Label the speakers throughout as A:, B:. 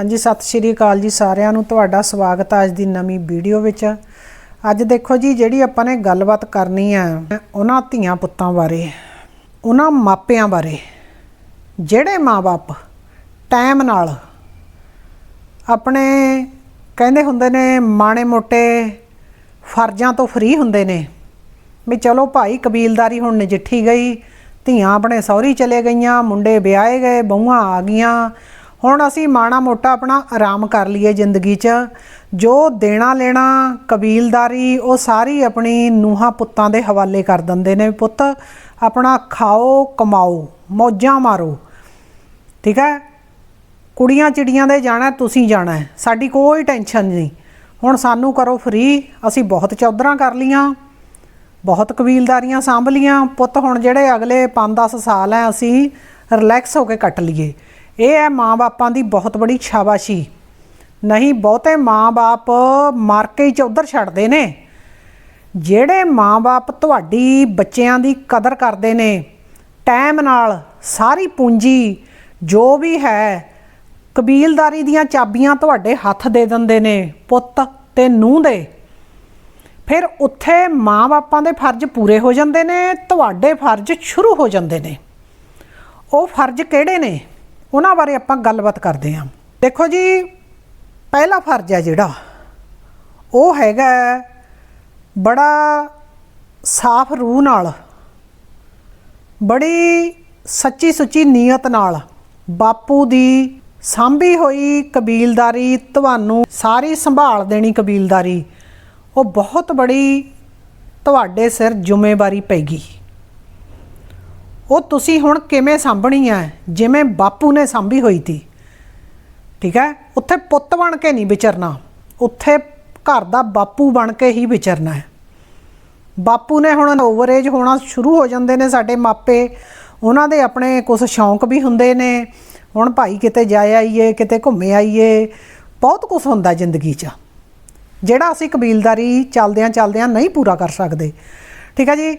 A: ਹਾਂਜੀ, ਸਤਿ ਸ਼੍ਰੀ ਅਕਾਲ ਜੀ ਸਾਰਿਆਂ ਨੂੰ। ਤੁਹਾਡਾ ਸਵਾਗਤ ਹੈ ਅੱਜ ਦੀ ਨਵੀਂ ਵੀਡੀਓ ਵਿੱਚ। ਅੱਜ ਦੇਖੋ ਜੀ, ਜਿਹੜੀ ਆਪਾਂ ਨੇ ਗੱਲਬਾਤ ਕਰਨੀ ਹੈ ਉਹਨਾਂ ਧੀਆਂ ਪੁੱਤਾਂ ਬਾਰੇ, ਉਹਨਾਂ ਮਾਪਿਆਂ ਬਾਰੇ। ਜਿਹੜੇ ਮਾਪੇ ਟਾਈਮ ਨਾਲ ਆਪਣੇ, ਕਹਿੰਦੇ ਹੁੰਦੇ ਨੇ ਮਾਣੇ ਮੋਟੇ ਫਰਜ਼ਾਂ ਤੋਂ ਫਰੀ ਹੁੰਦੇ ਨੇ। ਵੀ ਚਲੋ ਭਾਈ, ਕਬੀਲਦਾਰੀ ਹੁਣ ਨਜਿੱਠੀ ਗਈ, ਧੀਆਂ ਆਪਣੇ ਸਹੁਰੀ ਚਲੇ ਗਈਆਂ, ਮੁੰਡੇ ਵਿਆਹੇ ਗਏ, ਬਹੂਆਂ ਆ ਗਈਆਂ ਹੁਣ ਅਸੀਂ ਮਾਣਾ ਮੋਟਾ ਆਪਣਾ ਆਰਾਮ ਕਰ ਲਈਏ ਜ਼ਿੰਦਗੀ 'ਚ। ਜੋ ਦੇਣਾ ਲੈਣਾ ਕਬੀਲਦਾਰੀ, ਉਹ ਸਾਰੀ ਆਪਣੀ ਨੂਹਾਂ ਪੁੱਤਾਂ ਦੇ ਹਵਾਲੇ ਕਰ ਦਿੰਦੇ ਨੇ ਪੁੱਤ। ਆਪਣਾ ਖਾਓ, ਕਮਾਓ, ਮੌਜਾਂ ਮਾਰੋ। ਠੀਕ ਹੈ? ਕੁੜੀਆਂ ਚਿੜੀਆਂ ਦੇ ਜਾਣਾ, ਤੁਸੀਂ ਜਾਣਾ ਸਾਡੀ ਕੋਈ ਟੈਨਸ਼ਨ ਨਹੀਂ। ਹੁਣ ਸਾਨੂੰ ਕਰੋ ਫ੍ਰੀ, ਅਸੀਂ ਬਹੁਤ ਚੌਧਰਾਂ ਕਰ ਲੀਆਂ ਬਹੁਤ ਕਬੀਲਦਾਰੀਆਂ ਸੰਭ ਲੀਆਂ ਪੁੱਤ ਹੁਣ ਜਿਹੜੇ ਅਗਲੇ 5-10 ਸਾਲ ਹੈ, ਅਸੀਂ ਰਿਲੈਕਸ ਹੋ ਕੇ ਕੱਟ ਲਈਏ। ਇਹ ਹੈ ਮਾਂ-ਬਾਪਾਂ ਦੀ ਬਹੁਤ ਬੜੀ ਸ਼ਾਬਾਸ਼ੀ। ਨਹੀਂ, ਬਹੁਤੇ ਮਾਂ-ਬਾਪ ਮਾਰ ਕੇ ਹੀ ਚੌਧਰ ਛੱਡਦੇ ਨੇ। ਜਿਹੜੇ ਮਾਂ-ਬਾਪ ਤੁਹਾਡੀ ਬੱਚਿਆਂ ਦੀ ਕਦਰ ਕਰਦੇ ਨੇ, ਟਾਈਮ ਨਾਲ ਸਾਰੀ ਪੂੰਜੀ, ਜੋ ਵੀ ਹੈ, ਕਬੀਲਦਾਰੀ ਦੀਆਂ ਚਾਬੀਆਂ ਤੁਹਾਡੇ ਹੱਥ ਦੇ ਦਿੰਦੇ ਨੇ, ਪੁੱਤ ਤੇ ਨੂੰਹ ਦੇ। ਫਿਰ ਉੱਥੇ ਮਾਂ-ਬਾਪਾਂ ਦੇ ਫਰਜ਼ ਪੂਰੇ ਹੋ ਜਾਂਦੇ ਨੇ, ਤੁਹਾਡੇ ਫਰਜ਼ ਸ਼ੁਰੂ ਹੋ ਜਾਂਦੇ ਨੇ। ਉਹ ਫਰਜ਼ ਕਿਹੜੇ ਨੇ? ਉਹਨਾਂ ਬਾਰੇ ਆਪਾਂ ਗੱਲਬਾਤ ਕਰਦੇ ਹਾਂ। ਦੇਖੋ ਜੀ, ਪਹਿਲਾ ਫਰਜ਼ ਹੈ ਜਿਹੜਾ, ਉਹ ਹੈਗਾ ਬੜਾ ਸਾਫ਼ ਰੂਹ ਨਾਲ, ਬੜੀ ਸੱਚੀ ਸੁੱਚੀ ਨੀਅਤ ਨਾਲ ਬਾਪੂ ਦੀ ਸਾਂਭੀ ਹੋਈ ਕਬੀਲਦਾਰੀ, ਤੁਹਾਨੂੰ ਸਾਰੀ ਸੰਭਾਲ ਦੇਣੀ ਕਬੀਲਦਾਰੀ, ਉਹ ਬਹੁਤ ਬੜੀ ਤੁਹਾਡੇ ਸਿਰ ਜ਼ਿੰਮੇਵਾਰੀ ਪੈਗੀ ਉਹ ਤੁਸੀਂ ਹੁਣ ਕਿਵੇਂ ਸਾਂਭਣੀ ਹੈ ਜਿਵੇਂ ਬਾਪੂ ਨੇ ਸਾਂਭੀ ਹੋਈ ਸੀ ਠੀਕ ਹੈ? ਉੱਥੇ ਪੁੱਤ ਬਣ ਕੇ ਨਹੀਂ ਵਿਚਰਨਾ। ਉੱਥੇ ਘਰ ਦਾ ਬਾਪੂ ਬਣ ਕੇ ਹੀ ਵਿਚਰਨਾ ਹੈ। ਬਾਪੂ ਨੇ ਹੁਣ ਓਵਰਏਜ ਹੋਣਾ ਸ਼ੁਰੂ ਹੋ ਜਾਂਦੇ ਨੇ ਸਾਡੇ ਮਾਪੇ। ਉਹਨਾਂ ਦੇ ਆਪਣੇ ਕੁਝ ਸ਼ੌਂਕ ਵੀ ਹੁੰਦੇ ਨੇ। ਹੁਣ ਭਾਈ ਕਿਤੇ ਜਾ ਆਈਏ, ਕਿਤੇ ਘੁੰਮੇ ਆਈਏ, ਬਹੁਤ ਕੁਝ ਹੁੰਦਾ ਜ਼ਿੰਦਗੀ 'ਚ। ਜਿਹੜਾ ਅਸੀਂ ਕਬੀਲਦਾਰੀ ਚੱਲਦਿਆਂ ਚੱਲਦਿਆਂ ਨਹੀਂ ਪੂਰਾ ਕਰ ਸਕਦੇ। ਠੀਕ ਹੈ ਜੀ?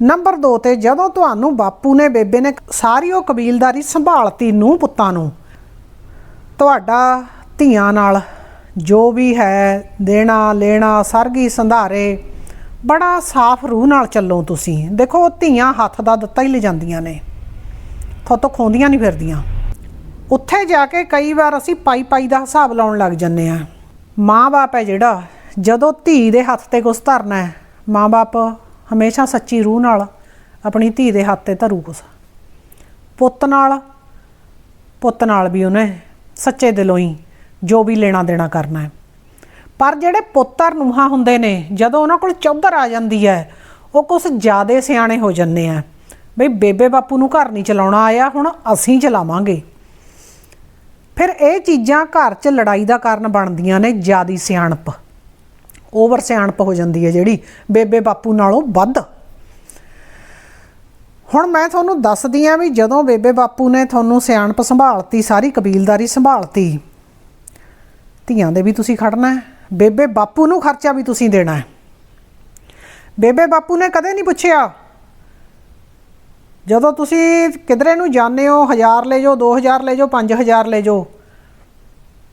A: ਨੰਬਰ 2 ਤੇ ਜਦੋਂ ਤੁਹਾਨੂੰ ਬਾਪੂ ਨੇ, ਬੇਬੇ ਨੇ ਸਾਰੀ ਉਹ ਕਬੀਲਦਾਰੀ ਸੰਭਾਲਤੀ ਨੂੰ ਪੁੱਤਾਂ ਨੂੰ, ਤੁਹਾਡਾ ਧੀਆਂ ਨਾਲ ਜੋ ਵੀ ਹੈ, ਦੇਣਾ, ਲੈਣਾ, ਸਰਗੀ ਸੰਧਾਰੇ, ਬੜਾ ਸਾਫ਼ ਰੂਹ ਨਾਲ ਚੱਲੋ ਤੁਸੀਂ। ਦੇਖੋ ਧੀਆਂ ਹੱਥ ਦਾ ਦਿੱਤਾ ਹੀ ਲੈ ਜਾਂਦੀਆਂ ਨੇ ਥੋਤੋਂ ਖੋਂਦੀਆਂ ਨਹੀਂ ਫਿਰਦੀਆਂ। ਉੱਥੇ ਜਾ ਕੇ ਕਈ ਵਾਰ ਅਸੀਂ ਪਾਈ ਪਾਈ ਦਾ ਹਿਸਾਬ ਲਾਉਣ ਲੱਗ ਜੰਨੇ ਆ ਮਾਂ-ਬਾਪ ਹੈ ਜਿਹੜਾ, ਜਦੋਂ ਧੀ ਦੇ ਹੱਥ ਤੇ ਕੁਛ ਧਰਨਾ ਹੈ ਮਾਂ-ਬਾਪ ਹਮੇਸ਼ਾ ਸੱਚੀ ਰੂਹ ਨਾਲ ਆਪਣੀ ਧੀ ਦੇ ਹੱਥ ਤੇ ਧਰੂ ਕੁਛ ਪੁੱਤ ਨਾਲ ਪੁੱਤ ਨਾਲ ਵੀ ਉਹਨੇ ਸੱਚੇ ਦਿਲੋਂ ਹੀ ਜੋ ਵੀ ਲੈਣਾ ਦੇਣਾ ਕਰਨਾ ਹੈ। ਪਰ ਜਿਹੜੇ ਪੁੱਤਰ ਨੂੰਹਾਂ ਹੁੰਦੇ ਨੇ, ਜਦੋਂ ਉਹਨਾਂ ਕੋਲ ਚੌਧਰ ਆ ਜਾਂਦੀ ਹੈ, ਉਹ ਕੁਝ ਜ਼ਿਆਦੇ ਸਿਆਣੇ ਹੋ ਜੰਨੇ ਆ। ਬਈ ਬੇਬੇ ਬਾਪੂ ਨੂੰ ਘਰ ਨਹੀਂ ਚਲਾਉਣਾ ਆਇਆ, ਹੁਣ ਅਸੀਂ ਚਲਾਵਾਂਗੇ। ਫਿਰ ਇਹ ਚੀਜ਼ਾਂ ਘਰ 'ਚ ਲੜਾਈ ਦਾ ਕਾਰਨ ਬਣਦੀਆਂ ਨੇ ਜਿਆਦੀ ਸਿਆਣਪ। ਓਵਰ ਸਿਆਣਪ ਹੋ ਜਾਂਦੀ ਹੈ ਜਿਹੜੀ, ਬੇਬੇ ਬਾਪੂ ਨਾਲੋਂ ਵੱਧ। ਹੁਣ ਮੈਂ ਤੁਹਾਨੂੰ ਦੱਸਦੀ ਆ ਵੀ ਜਦੋਂ ਬੇਬੇ ਬਾਪੂ ਨੇ ਤੁਹਾਨੂੰ ਸਿਆਣਪ ਸੰਭਾਲਤੀ, ਸਾਰੀ ਕਬੀਲਦਾਰੀ ਸੰਭਾਲਤੀ, ਧੀਆਂ ਦੇ ਵੀ ਤੁਸੀਂ ਖੜਨਾ ਹੈ, ਬੇਬੇ ਬਾਪੂ ਨੂੰ ਖਰਚਾ ਵੀ ਤੁਸੀਂ ਦੇਣਾ ਹੈ। ਬੇਬੇ ਬਾਪੂ ਨੇ ਕਦੇ ਨਹੀਂ ਪੁੱਛਿਆ, ਜਦੋਂ ਤੁਸੀਂ ਕਿਧਰੇ ਨੂੰ ਜਾਂਦੇ ਹੋ 1000 ਲੈ ਜਾਓ 2000 ਲੈ ਜਾਓ 5000 ਲੈ ਜਾਓ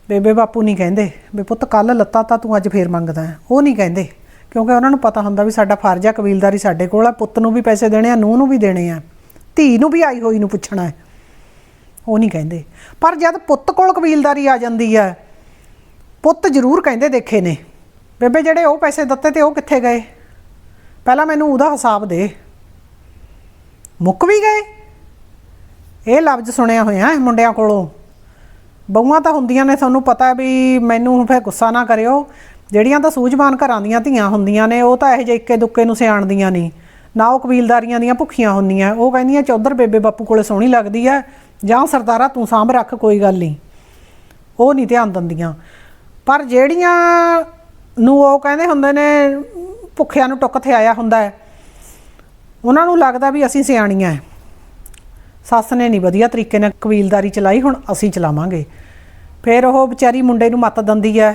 A: ਬੇਬੇ ਬਾਪੂ ਨਹੀਂ ਕਹਿੰਦੇ, ਵੀ ਪੁੱਤ ਕੱਲ ਲੱਤਾ ਤਾਂ ਤੂੰ ਅੱਜ ਫੇਰ ਮੰਗਦਾ ਹੈ। ਉਹ ਨਹੀਂ ਕਹਿੰਦੇ, ਕਿਉਂਕਿ ਉਹਨਾਂ ਨੂੰ ਪਤਾ ਹੁੰਦਾ ਵੀ ਸਾਡਾ ਫਰਜ਼ ਆ, ਕਬੀਲਦਾਰੀ ਸਾਡੇ ਕੋਲ ਆ, ਪੁੱਤ ਨੂੰ ਵੀ ਪੈਸੇ ਦੇਣੇ ਆ, ਨੂੰਹ ਨੂੰ ਵੀ ਦੇਣੇ ਆ, ਧੀ ਨੂੰ ਵੀ ਆਈ ਹੋਈ ਨੂੰ ਪੁੱਛਣਾ ਹੈ। ਉਹ ਨਹੀਂ ਕਹਿੰਦੇ। ਪਰ ਜਦ ਪੁੱਤ ਕੋਲ ਕਬੀਲਦਾਰੀ ਆ ਜਾਂਦੀ ਹੈ, ਪੁੱਤ ਜ਼ਰੂਰ ਕਹਿੰਦੇ ਦੇਖੇ ਨੇ, ਬੇਬੇ ਜਿਹੜੇ ਉਹ ਪੈਸੇ ਦਿੱਤੇ ਤੇ ਉਹ ਕਿੱਥੇ ਗਏ? ਪਹਿਲਾਂ ਮੈਨੂੰ ਉਹਦਾ ਹਿਸਾਬ ਦੇ। ਮੁੱਕ ਵੀ ਗਏ? ਇਹ ਲਫ਼ਜ਼ ਸੁਣਿਆ ਹੋਇਆ ਮੁੰਡਿਆਂ ਕੋਲੋਂ। ਬਹੂਆਂ ਤਾਂ ਹੁੰਦੀਆਂ ਨੇ, ਤੁਹਾਨੂੰ ਪਤਾ ਵੀ ਮੈਨੂੰ ਫੇ ਗੁੱਸਾ ਨਾ ਕਰਿਓ। ਜਿਹੜੀਆਂ ਤਾਂ ਸੂਝਵਾਨ ਘਰਾਂ ਦੀਆਂ ਧੀਆਂ ਹੁੰਦੀਆਂ ਨੇ, ਉਹ ਤਾਂ ਇਹੋ ਜਿਹੇ ਇੱਕੇ ਦੁੱਕੇ ਨੂੰ ਸਿਆਣਦੀਆਂ ਨਹੀਂ ਨਾ। ਉਹ ਕਬੀਲਦਾਰੀਆਂ ਦੀਆਂ ਭੁੱਖੀਆਂ ਹੁੰਦੀਆਂ। ਉਹ ਕਹਿੰਦੀਆਂ, ਚੌਧਰ ਬੇਬੇ ਬਾਪੂ ਕੋਲੇ ਸੋਹਣੀ ਲੱਗਦੀ ਹੈ ਜਾਂ ਸਰਦਾਰਾ ਤੂੰ ਸਾਂਭ ਰੱਖ, ਕੋਈ ਗੱਲ ਨਹੀਂ ਉਹ ਨਹੀਂ ਧਿਆਨ ਦਿੰਦੀਆਂ। ਪਰ ਜਿਹੜੀਆਂ ਨੂੰ ਉਹ ਕਹਿੰਦੇ ਹੁੰਦੇ ਨੇ, ਭੁੱਖਿਆਂ ਨੂੰ ਟੁੱਕ ਤੇ ਆਇਆ ਹੁੰਦਾ ਹੈ ਉਹਨਾਂ ਨੂੰ ਲੱਗਦਾ ਵੀ ਅਸੀਂ ਸਿਆਣੀਆਂ ਹੈ ਸੱਸ ਨੇ ਨਹੀਂ ਵਧੀਆ ਤਰੀਕੇ ਨਾਲ ਕਬੀਲਦਾਰੀ ਚਲਾਈ, ਹੁਣ ਅਸੀਂ ਚਲਾਵਾਂਗੇ। ਫਿਰ ਉਹ ਵਿਚਾਰੀ ਮੁੰਡੇ ਨੂੰ ਮੱਤ ਦਿੰਦੀ ਹੈ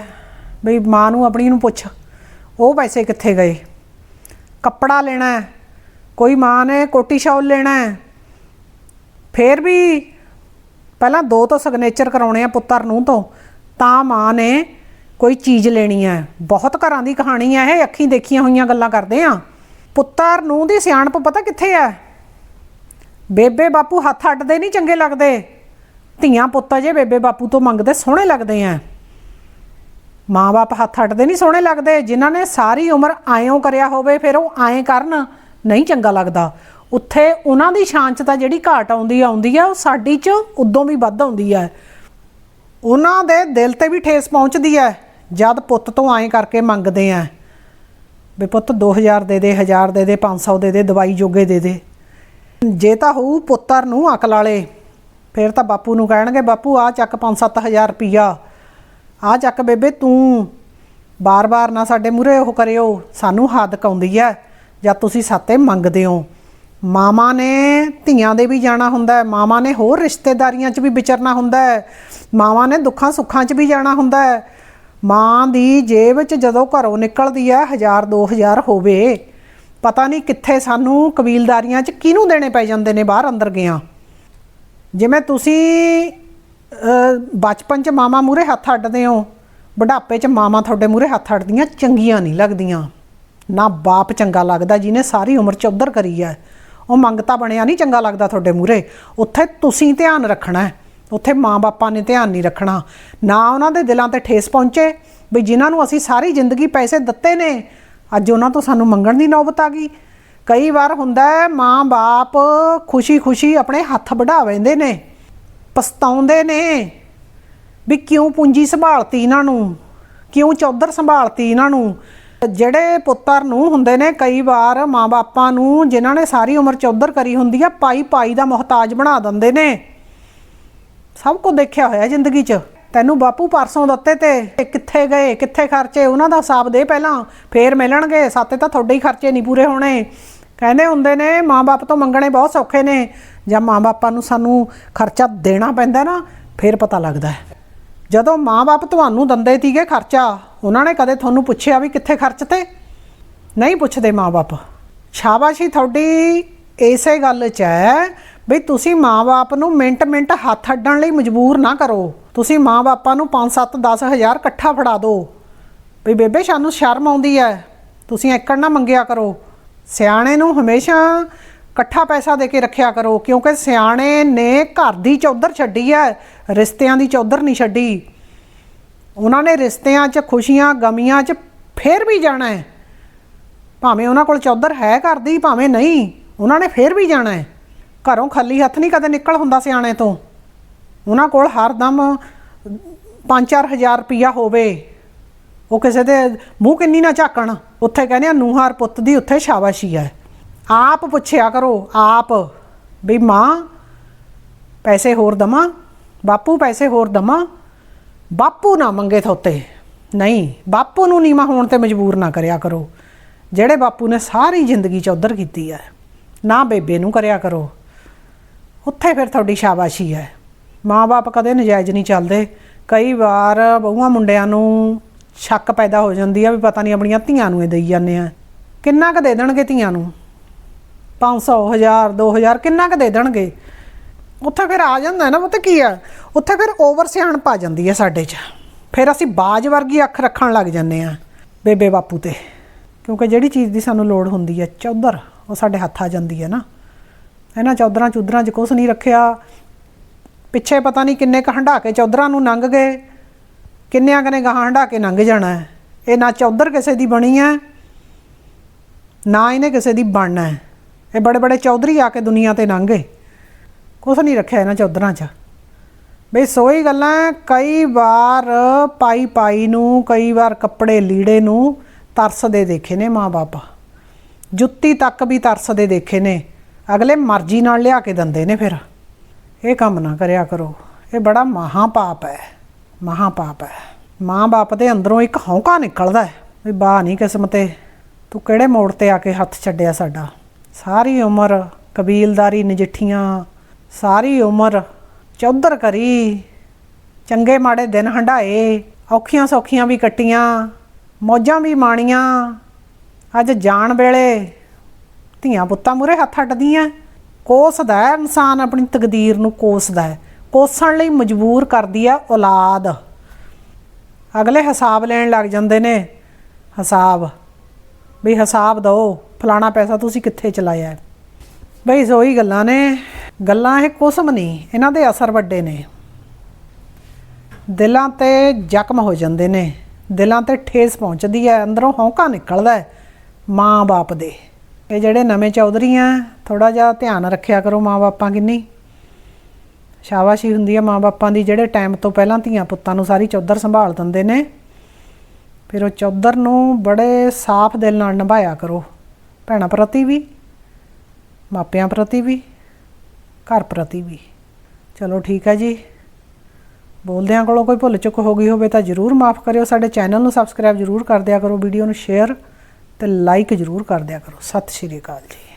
A: ਬਈ ਮਾਂ ਨੂੰ, ਆਪਣੀ ਨੂੰ ਪੁੱਛ, ਉਹ ਪੈਸੇ ਕਿੱਥੇ ਗਏ? ਕੱਪੜਾ ਲੈਣਾ ਹੈ ਕੋਈ ਮਾਂ ਨੇ ਕੋਟੀ ਸ਼ਾਲ ਲੈਣਾ ਹੈ ਫਿਰ ਵੀ ਪਹਿਲਾਂ ਦੋ ਤੋਂ ਸਿਗਨੇਚਰ ਕਰਾਉਣੇ ਆ ਪੁੱਤਰ ਨੂੰ ਤੋਂ, ਤਾਂ ਮਾਂ ਨੇ ਕੋਈ ਚੀਜ਼ ਲੈਣੀ ਹੈ ਬਹੁਤ ਘਰਾਂ ਦੀ ਕਹਾਣੀ ਹੈ ਇਹ ਅੱਖੀਂ ਦੇਖੀਆਂ ਹੋਈਆਂ ਗੱਲਾਂ ਕਰਦੇ ਆ। ਪੁੱਤਰ ਨੂੰ ਦੀ ਸਿਆਣਪ ਪਤਾ ਕਿੱਥੇ ਹੈ ਬੇਬੇ ਬਾਪੂ ਹੱਥ ਹਟਦੇ ਨਹੀਂ ਚੰਗੇ ਲੱਗਦੇ। ਧੀਆਂ ਪੁੱਤ ਜੇ ਬੇਬੇ ਬਾਪੂ ਤੋਂ ਮੰਗਦੇ ਸੋਹਣੇ ਲੱਗਦੇ ਆ ਮਾਂ-ਬਾਪ ਹੱਥ ਅੱਡਦੇ ਨਹੀਂ ਸੋਹਣੇ ਲੱਗਦੇ। ਜਿਨ੍ਹਾਂ ਨੇ ਸਾਰੀ ਉਮਰ ਆਇਓ ਕਰਿਆ ਹੋਵੇ, ਫਿਰ ਉਹ ਆਏ ਕਰਨ, ਨਹੀਂ ਚੰਗਾ ਲੱਗਦਾ। ਉੱਥੇ ਉਹਨਾਂ ਦੀ ਸ਼ਾਨ 'ਚ ਤਾਂ ਜਿਹੜੀ ਘਾਟ ਆਉਂਦੀ ਆਉਂਦੀ ਆ, ਉਹ ਸਾਡੀ 'ਚ ਉਦੋਂ ਵੀ ਵੱਧ ਆਉਂਦੀ ਆ ਉਹਨਾਂ ਦੇ ਦਿਲ ਤੇ ਵੀ ਠੇਸ ਪਹੁੰਚਦੀ ਹੈ ਜਦ ਪੁੱਤ ਤੋਂ ਐਂ ਕਰਕੇ ਮੰਗਦੇ ਆ ਵੀ ਪੁੱਤ 2000 ਦੇ ਦੇ 1000 ਦੇ ਦੇ 500 ਦੇ ਦੇ, ਦਵਾਈ ਜੋਗੇ ਦੇ ਦੇ। ਜੇ ਤਾਂ ਹੋਊ ਪੁੱਤਰ ਨੂੰ ਅਕਲ ਵਾਲੇ ਫਿਰ ਤਾਂ ਬਾਪੂ ਨੂੰ ਕਹਿਣਗੇ, ਬਾਪੂ ਆ ਚੱਕ 5-7000 ਰੁਪਈਆ। ਆ ਚੱਕ ਬੇਬੇ ਤੂੰ। ਬਾਰ-ਬਾਰ ਨਾ ਸਾਡੇ ਮੂਹਰੇ ਉਹ ਕਰਿਓ। ਸਾਨੂੰ ਹੱਦ ਆਉਂਦੀ ਹੈ ਜਾਂ ਤੁਸੀਂ ਸਾਤੇ ਮੰਗਦੇ ਹੋ। ਮਾਮਾ ਨੇ ਧੀਆਂ ਦੇ ਵੀ ਜਾਣਾ ਹੁੰਦਾ ਹੈ ਮਾਮਾ ਨੇ ਹੋਰ ਰਿਸ਼ਤੇਦਾਰੀਆਂ 'ਚ ਵੀ ਵਿਚਰਨਾ ਹੁੰਦਾ ਹੈ ਮਾਵਾਂ ਨੇ ਦੁੱਖਾਂ ਸੁੱਖਾਂ 'ਚ ਵੀ ਜਾਣਾ ਹੁੰਦਾ ਹੈ ਮਾਂ ਦੀ ਜੇਬ 'ਚ ਜਦੋਂ ਘਰੋਂ ਨਿਕਲਦੀ ਹੈ 1000 2000 ਹੋਵੇ ਪਤਾ ਨਹੀਂ ਕਿੱਥੇ ਸਾਨੂੰ ਕਬੀਲਦਾਰੀਆਂ 'ਚ ਕਿਹਨੂੰ ਦੇਣੇ ਪੈ ਜਾਂਦੇ ਨੇ ਬਾਹਰ ਅੰਦਰ ਗਿਆ। ਜਿਵੇਂ ਤੁਸੀਂ ਬਚਪਨ 'ਚ ਮਾਮਾ ਮੂਰੇ ਹੱਥ ਅੱਡਦੇ ਹੋ, ਬੁਢਾਪੇ 'ਚ ਮਾਮਾ ਤੁਹਾਡੇ ਮੂਰੇ ਹੱਥ ਅੱਡਦੀਆਂ, ਚੰਗੀਆਂ ਨਹੀਂ ਲੱਗਦੀਆਂ। ਨਾ ਬਾਪ ਚੰਗਾ ਲੱਗਦਾ ਜਿਹਨੇ ਸਾਰੀ ਉਮਰ 'ਚ ਉਧਰ ਕਰੀ ਹੈ ਉਹ ਮੰਗਤਾ ਬਣਿਆ ਨਹੀਂ ਚੰਗਾ ਲੱਗਦਾ ਤੁਹਾਡੇ ਮੂਰੇ ਉੱਥੇ ਤੁਸੀਂ ਧਿਆਨ ਰੱਖਣਾ ਉੱਥੇ ਮਾਂ-ਬਾਪਾਂ ਨੇ ਧਿਆਨ ਨਹੀਂ ਰੱਖਣਾ। ਨਾ ਉਹਨਾਂ ਦੇ ਦਿਲਾਂ ਤੇ ਠੇਸ ਪਹੁੰਚੇ ਵੀ ਜਿਨ੍ਹਾਂ ਨੂੰ ਅਸੀਂ ਸਾਰੀ ਜ਼ਿੰਦਗੀ ਪੈਸੇ ਦਿੱਤੇ ਨੇ। ਅੱਜ ਉਹਨਾਂ ਤੋਂ ਸਾਨੂੰ ਮੰਗਣ ਦੀ ਨੌਬਤ ਆ ਗਈ। ਕਈ ਵਾਰ ਹੁੰਦਾ ਹੈ ਮਾਂ-ਬਾਪ ਖੁਸ਼ੀ-ਖੁਸ਼ੀ ਆਪਣੇ ਹੱਥ ਵਢਾ ਲੈਂਦੇ ਨੇ, ਪਛਤਾਉਂਦੇ ਨੇ ਵੀ ਕਿਉਂ ਪੂੰਜੀ ਸੰਭਾਲਤੀ ਇਹਨਾਂ ਨੂੰ, ਕਿਉਂ ਚੌਧਰ ਸੰਭਾਲਤੀ ਇਹਨਾਂ ਨੂੰ। ਜਿਹੜੇ ਪੁੱਤਰ ਨੂੰ ਹੁੰਦੇ ਨੇ, ਕਈ ਵਾਰ ਮਾਂ-ਬਾਪਾਂ ਨੂੰ ਜਿਨ੍ਹਾਂ ਨੇ ਸਾਰੀ ਉਮਰ ਚੌਧਰ ਕਰੀ ਹੁੰਦੀ ਆ ਪਾਈ ਪਾਈ ਦਾ ਮੁਹਤਾਜ ਬਣਾ ਦਿੰਦੇ ਨੇ। ਸਭ ਕੁਝ ਦੇਖਿਆ ਹੋਇਆ ਜ਼ਿੰਦਗੀ 'ਚ। ਤੈਨੂੰ ਬਾਪੂ ਪਰਸੋਂ ਦਿੱਤੇ ਤੇ ਕਿੱਥੇ ਗਏ, ਕਿੱਥੇ ਖਰਚੇ? ਉਹਨਾਂ ਦਾ ਹਿਸਾਬ ਦੇ ਪਹਿਲਾਂ ਫੇਰ ਮਿਲਣਗੇ। ਸਾਤੇ ਤਾਂ ਤੁਹਾਡੇ ਹੀ ਖਰਚੇ ਨਹੀਂ ਪੂਰੇ ਹੋਣੇ। ਕਹਿੰਦੇ ਹੁੰਦੇ ਨੇ, ਮਾਂ-ਬਾਪ ਤੋਂ ਮੰਗਣੇ ਬਹੁਤ ਸੌਖੇ ਨੇ। ਜਾਂ ਮਾਂ-ਬਾਪਾਂ ਨੂੰ ਸਾਨੂੰ ਖਰਚਾ ਦੇਣਾ ਪੈਂਦਾ ਨਾ, ਫੇਰ ਪਤਾ ਲੱਗਦਾ ਹੈ। ਜਦੋਂ ਮਾਂ-ਬਾਪ ਤੁਹਾਨੂੰ ਦਿੰਦੇ ਤੀਗੇ ਖਰਚਾ, ਉਹਨਾਂ ਨੇ ਕਦੇ ਤੁਹਾਨੂੰ ਪੁੱਛਿਆ ਵੀ ਕਿੱਥੇ ਖਰਚ ਤੇ? ਨਹੀਂ ਪੁੱਛਦੇ ਮਾਂ-ਬਾਪ। ਸ਼ਾਬਾਸ਼ੀ ਤੁਹਾਡੀ। ਇਸੇ ਗੱਲ 'ਚ ਹੈ ਬਈ ਤੁਸੀਂ ਮਾਂ-ਬਾਪ ਨੂੰ ਮਿੰਟ-ਮਿੰਟ ਹੱਥ ਅੱਡਣ ਲਈ ਮਜਬੂਰ ਨਾ ਕਰੋ। ਤੁਸੀਂ ਮਾਂ-ਬਾਪਾਂ ਨੂੰ 5-7 10000 ਇਕੱਠਾ ਫੜਾ ਦਿਓ ਵੀ ਬੇਬੇ, ਸਾਨੂੰ ਸ਼ਰਮ ਆਉਂਦੀ ਹੈ ਤੁਸੀਂ ਏਕੜ ਨਾ ਮੰਗਿਆ ਕਰੋ। ਸਿਆਣੇ ਨੂੰ ਹਮੇਸ਼ਾ ਇਕੱਠਾ ਪੈਸਾ ਦੇ ਕੇ ਰੱਖਿਆ ਕਰੋ, ਕਿਉਂਕਿ ਸਿਆਣੇ ਨੇ ਘਰ ਦੀ ਚੌਧਰ ਛੱਡੀ ਹੈ ਰਿਸ਼ਤਿਆਂ ਦੀ ਚੌਧਰ ਨਹੀਂ ਛੱਡੀ। ਉਹਨਾਂ ਨੇ ਰਿਸ਼ਤਿਆਂ 'ਚ ਖੁਸ਼ੀਆਂ, ਗਮੀਆਂ 'ਚ ਫੇਰ ਵੀ ਜਾਣਾ ਹੈ ਭਾਵੇਂ ਉਹਨਾਂ ਕੋਲ ਚੌਧਰ ਹੈ ਘਰ ਦੀ, ਭਾਵੇਂ ਨਹੀਂ, ਉਹਨਾਂ ਨੇ ਫੇਰ ਵੀ ਜਾਣਾ ਹੈ ਘਰੋਂ ਖਾਲੀ ਹੱਥ ਨਹੀਂ ਕਦੇ ਨਿਕਲ ਹੁੰਦਾ ਸਿਆਣੇ ਤੋਂ। ਉਹਨਾਂ ਕੋਲ ਹਰਦਮ 5-4000 ਰੁਪਈਆ ਹੋਵੇ। ਉਹ ਕਿਸੇ ਦੇ ਮੂੰਹ ਕਿੰਨੀ ਨਾ ਝਾਕਣ। ਉੱਥੇ ਕਹਿੰਦੇ ਆ ਨੂੰਹਾਰ ਪੁੱਤ ਦੀ ਉੱਥੇ ਸ਼ਾਬਾਸ਼ੀ ਹੈ। ਆਪ ਪੁੱਛਿਆ ਕਰੋ, ਆਪ ਵੀ ਮਾਂ, ਪੈਸੇ ਹੋਰ ਦਵਾਂ, ਬਾਪੂ ਪੈਸੇ ਹੋਰ ਦਵਾਂ, ਬਾਪੂ ਨਾ ਮੰਗੇ ਥੋਤੇ। ਨਹੀਂ, ਬਾਪੂ ਨੂੰ ਨੀਵਾਂ ਹੋਣ ਤੇ ਮਜਬੂਰ ਨਾ ਕਰਿਆ ਕਰੋ। ਜਿਹੜੇ ਬਾਪੂ ਨੇ ਸਾਰੀ ਜ਼ਿੰਦਗੀ ਚ ਉਧਰ ਕੀਤੀ ਹੈ, ਨਾ ਬੇਬੇ ਨੂੰ ਕਰਿਆ ਕਰੋ। ਉੱਥੇ ਫਿਰ ਤੁਹਾਡੀ ਸ਼ਾਬਾਸ਼ੀ ਹੈ। ਮਾਂ-ਬਾਪ ਕਦੇ ਨਜਾਇਜ਼ ਨਹੀਂ ਚੱਲਦੇ। ਕਈ ਵਾਰ ਬਹੂਆਂ ਮੁੰਡਿਆਂ ਨੂੰ ਸ਼ੱਕ ਪੈਦਾ ਹੋ ਜਾਂਦੀ ਆ ਵੀ ਪਤਾ ਨਹੀਂ ਆਪਣੀਆਂ ਧੀਆਂ ਨੂੰ ਇਹ ਦੇਈ ਜਾਂਦੇ ਆ। ਕਿੰਨਾ ਕੁ ਦੇ ਦੇਣਗੇ ਧੀਆਂ ਨੂੰ? 500 1000 2000 ਕਿੰਨਾ ਕੁ ਦੇ ਦੇਣਗੇ? ਉੱਥੇ ਫਿਰ ਆ ਜਾਂਦਾ ਨਾ ਉਹ ਕੀ ਆ? ਉੱਥੇ ਫਿਰ ਓਵਰ ਸਿਆਣਪ ਆ ਜਾਂਦੀ ਹੈ ਸਾਡੇ 'ਚ। ਫਿਰ ਅਸੀਂ ਬਾਜ ਵਰਗੀ ਅੱਖ ਰੱਖਣ ਲੱਗ ਜਾਂਦੇ ਆ ਬੇਬੇ ਬਾਪੂ ਤੇ। ਕਿਉਂਕਿ ਜਿਹੜੀ ਚੀਜ਼ ਦੀ ਸਾਨੂੰ ਲੋੜ ਹੁੰਦੀ ਹੈ ਚੌਧਰ, ਉਹ ਸਾਡੇ ਹੱਥ ਆ ਜਾਂਦੀ ਹੈ ਨਾ। ਇਹਨਾਂ ਚੌਧਰਾਂ ਚੌਧਰਾਂ 'ਚ ਕੁਛ ਨਹੀਂ ਰੱਖਿਆ। ਪਿੱਛੇ ਪਤਾ ਨਹੀਂ ਕਿੰਨੇ ਕੁ ਹੰਢਾ ਕੇ ਚੌਧਰਾਂ ਨੂੰ ਲੰਘ ਗਏ। ਕਿੰਨਿਆਂ ਕਨੇ ਗਾਹਾਂ ਹੰਢਾ ਕੇ ਲੰਘ ਜਾਣਾ ਹੈ। ਇਹ ਨਾ ਚੌਧਰ ਕਿਸੇ ਦੀ ਬਣੀ ਹੈ, ਨਾ ਇਹਨੇ ਕਿਸੇ ਦੀ ਬਣਨਾ ਹੈ। ਇਹ ਬੜੇ ਬੜੇ ਚੌਧਰੀ ਆ ਕੇ ਦੁਨੀਆ ਤੇ ਲੰਘੇ ਕੁਛ ਨਹੀਂ ਰੱਖਿਆ ਇਹਨਾਂ ਚੌਧਰਾਂ 'ਚ। ਬਈ ਸੋਈ ਗੱਲਾਂ ਕਈ ਵਾਰ ਪਾਈ ਪਾਈ ਨੂੰ, ਕਈ ਵਾਰ ਕੱਪੜੇ ਲੀੜੇ ਨੂੰ ਤਰਸਦੇ ਦੇਖੇ ਨੇ ਮਾਂ-ਬਾਪ ਜੁੱਤੀ ਤੱਕ ਵੀ ਤਰਸਦੇ ਦੇਖੇ ਨੇ। ਅਗਲੇ ਮਰਜ਼ੀ ਨਾਲ ਲਿਆ ਕੇ ਦਿੰਦੇ ਨੇ ਫਿਰ। ਇਹ ਕੰਮ ਨਾ ਕਰਿਆ ਕਰੋ। ਇਹ ਬੜਾ ਮਹਾ ਪਾਪ ਹੈ। ਮਹਾ ਪਾਪ ਹੈ। ਮਾਂ-ਬਾਪ ਦੇ ਅੰਦਰੋਂ ਇੱਕ ਹੌਂਕਾ ਨਿਕਲਦਾ ਹੈ ਵੀ ਬਾ ਨਹੀਂ ਕਿਸਮਤੇ ਤੂੰ ਕਿਹੜੇ ਮੋੜ ਤੇ ਆ ਕੇ ਹੱਥ ਛੱਡਿਆ ਸਾਡਾ? ਸਾਰੀ ਉਮਰ ਕਬੀਲਦਾਰੀ ਨਜਿੱਠੀਆਂ, ਸਾਰੀ ਉਮਰ ਚੌਧਰ ਕਰੀ, ਚੰਗੇ ਮਾੜੇ ਦਿਨ ਹੰਡਾਏ ਔਖੀਆਂ ਸੌਖੀਆਂ ਵੀ ਕੱਟੀਆਂ, ਮੌਜਾਂ ਵੀ ਮਾਣੀਆਂ। ਅੱਜ ਜਾਣ ਵੇਲੇ ਧੀਆਂ ਪੁੱਤਾਂ ਮੂਰੇ ਹੱਥ ਅੱਡਦੀਆਂ ਕੋਸਦਾ ਹੈ ਇਨਸਾਨ ਆਪਣੀ ਤਕਦੀਰ ਨੂੰ ਕੋਸਦਾ ਹੈ ਕੋਸਣ ਲਈ ਮਜਬੂਰ ਕਰਦੀ ਹੈ ਔਲਾਦ। ਅਗਲੇ ਹਿਸਾਬ ਲੈਣ ਲੱਗ ਜਾਂਦੇ ਨੇ, ਹਿਸਾਬ। ਵੀ ਹਿਸਾਬ ਦਿਓ, ਫਲਾਣਾ ਪੈਸਾ ਤੁਸੀਂ ਕਿੱਥੇ ਚਲਾਇਆ ਹੈ। ਬਈ ਸੋਈ ਗੱਲਾਂ ਨੇ, ਗੱਲਾਂ ਇਹ ਕੁਸਮ ਨਹੀਂ, ਇਹਨਾਂ ਦੇ ਅਸਰ ਵੱਡੇ ਨੇ। ਦਿਲਾਂ ਤੇ ਜ਼ਖਮ ਹੋ ਜਾਂਦੇ ਨੇ, ਦਿਲਾਂ ਤੇ ਠੇਸ ਪਹੁੰਚਦੀ ਹੈ ਅੰਦਰੋਂ ਹੌਂਕਾ ਨਿਕਲਦਾ ਹੈ ਮਾਂ-ਬਾਪ ਦੇ। ਇਹ ਜਿਹੜੇ ਨਵੇਂ ਚੌਧਰੀ ਆ ਥੋੜਾ ਜਿਹਾ ਧਿਆਨ ਰੱਖਿਆ ਕਰੋ ਮਾਂ-ਬਾਪਾਂ ਕਿੰਨੀ। ਸ਼ਾਬਾਸ਼ੀ ਹੁੰਦੀ ਹੈ ਮਾਂ-ਬਾਪਾਂ ਦੀ, ਜਿਹੜੇ ਟਾਈਮ ਤੋਂ ਪਹਿਲਾਂ ਧੀਆਂ ਪੁੱਤਾਂ ਨੂੰ ਸਾਰੀ ਚੌਧਰ ਸੰਭਾਲ ਦਿੰਦੇ ਨੇ। ਫਿਰ ਉਹ ਚੌਧਰ ਨੂੰ ਬੜੇ ਸਾਫ਼ ਦਿਲ ਨਾਲ ਨਿਭਾਇਆ ਕਰੋ। ਭੈਣਾਂ ਪ੍ਰਤੀ ਵੀ, ਮਾਪਿਆਂ ਪ੍ਰਤੀ ਵੀ, ਘਰ ਪ੍ਰਤੀ ਵੀ। ਚਲੋ ਠੀਕ ਹੈ ਜੀ। ਬੋਲਦਿਆਂ ਕੋਲੋਂ ਕੋਈ ਭੁੱਲ ਚੁੱਕ ਹੋ ਗਈ ਹੋਵੇ ਤਾਂ ਜਰੂਰ ਮਾਫ ਕਰਿਓ। ਸਾਡੇ ਚੈਨਲ ਨੂੰ ਸਬਸਕ੍ਰਾਈਬ ਜਰੂਰ ਕਰ ਦਿਆ ਕਰੋ। ਵੀਡੀਓ ਨੂੰ ਸ਼ੇਅਰ ਤੇ ਲਾਈਕ ਜਰੂਰ ਕਰ ਦਿਆ ਕਰੋ। ਸਤਿ ਸ਼੍ਰੀ ਅਕਾਲ ਜੀ।